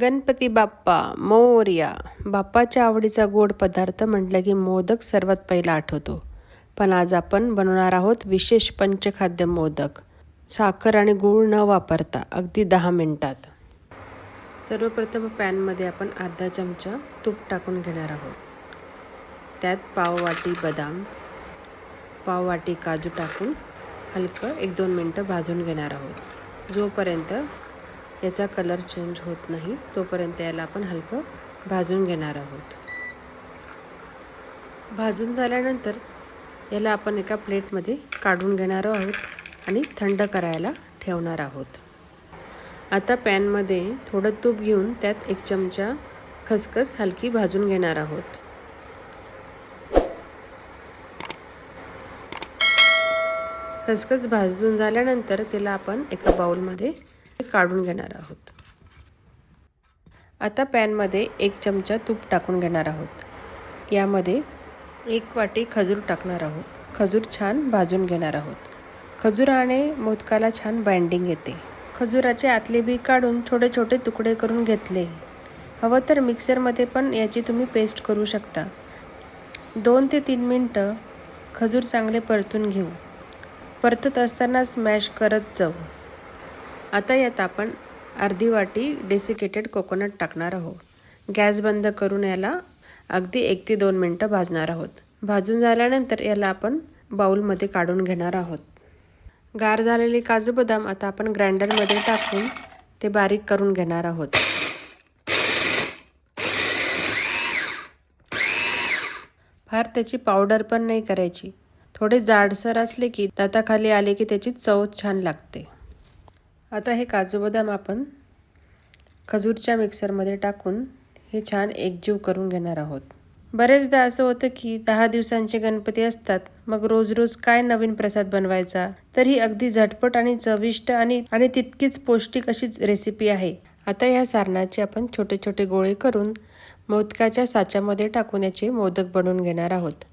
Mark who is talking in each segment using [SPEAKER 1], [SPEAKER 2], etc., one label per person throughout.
[SPEAKER 1] गणपती बाप्पा मोरिया. बाप्पाच्या आवडीचा गोड पदार्थ म्हटलं की मोदक सर्वात पहिला आठवतो. पण आज आपण बनवणार आहोत विशेष पंचखाद्य मोदक. साखर आणि गूळ न वापरता अगदी दहा मिनटात. सर्वप्रथम पॅनमध्ये आपण अर्धा चमचा तूप टाकून घेणार आहोत. त्यात पाववाटी बदाम पाववाटी काजू टाकून हलकं एक दोन मिनटं भाजून घेणार आहोत. जोपर्यंत याचा कलर चेंज होत नाही. तोपर्यंत याला आपण हलकं भाजून घेणार आहोत. भाजून झाल्यानंतर याला आपण एका प्लेटमध्ये काढून घेणार आहोत आणि थंड करायला ठेवणार आहोत. आता पॅनमध्ये थोडं तूप घेऊन त्यात एक चमचा खसखस हलकी भाजून घेणार आहोत. खसखस भाजून झाल्यानंतर तिला आपण एका बाऊलमध्ये काढून घेणार आहोत. आता पॅनमध्ये एक चमचा तूप टाकून घेणार आहोत. यामध्ये एक वाटी खजूर टाकणार आहोत. खजूर छान भाजून घेणार आहोत. खजुराने मोदकाला छान बाइंडिंग येते. खजुराचे आतले बी काढून छोटे छोटे तुकडे करून घेतले. हवं तर मिक्सरमध्ये पण याची तुम्ही पेस्ट करू शकता. दोन ते तीन मिनटं खजूर चांगले परतून घेऊ. परतत असताना स्मॅश करत जाऊ. आता यात आपण अर्धी वाटी डेसिकेटेड कोकोनट टाकणार आहोत. गॅस बंद करून याला अगदी एक ते दोन मिनटं भाजणार आहोत. भाजून झाल्यानंतर याला आपण बाऊलमध्ये काढून घेणार आहोत. गार झालेले काजू बदाम आता आपण ग्राइंडरमध्ये टाकून ते बारीक करून घेणार आहोत. फार त्याची पावडर पण नाही करायची. थोडे जाडसर असले की दाताखाली आले की त्याची चव छान लागते. आता हे काजू बदाम आपण खजूरच्या मिक्सरमध्ये टाकून हे छान एकजीव करून घेणार आहोत. बरेचदा असं होतं की दहा दिवसांचे गणपती असतात मग रोज रोज काय नवीन प्रसाद बनवायचा? तर ही अगदी झटपट आणि चविष्ट आणि आणि तितकीच पौष्टिक अशीच रेसिपी आहे. आता या सारणाचे आपण छोटे छोटे गोळे करून मोदकाच्या साच्यामध्ये टाकून याचे मोदक बनवून घेणार आहोत.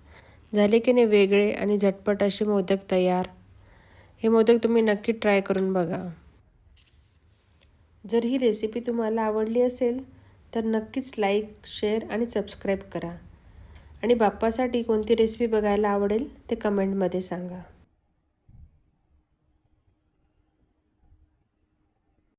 [SPEAKER 1] झाले की नाही वेगळे आणि झटपट असे मोदक तयार? हे मोदक तुम्ही नक्की ट्राय करून बघा. जर ही रेसिपी तुम्हाला आवडली असेल तर नक्कीच लाईक शेअर आणि सबस्क्राईब करा. आणि बाप्पासाठी कोणती रेसिपी बघायला आवडेल ते कमेंटमध्ये सांगा.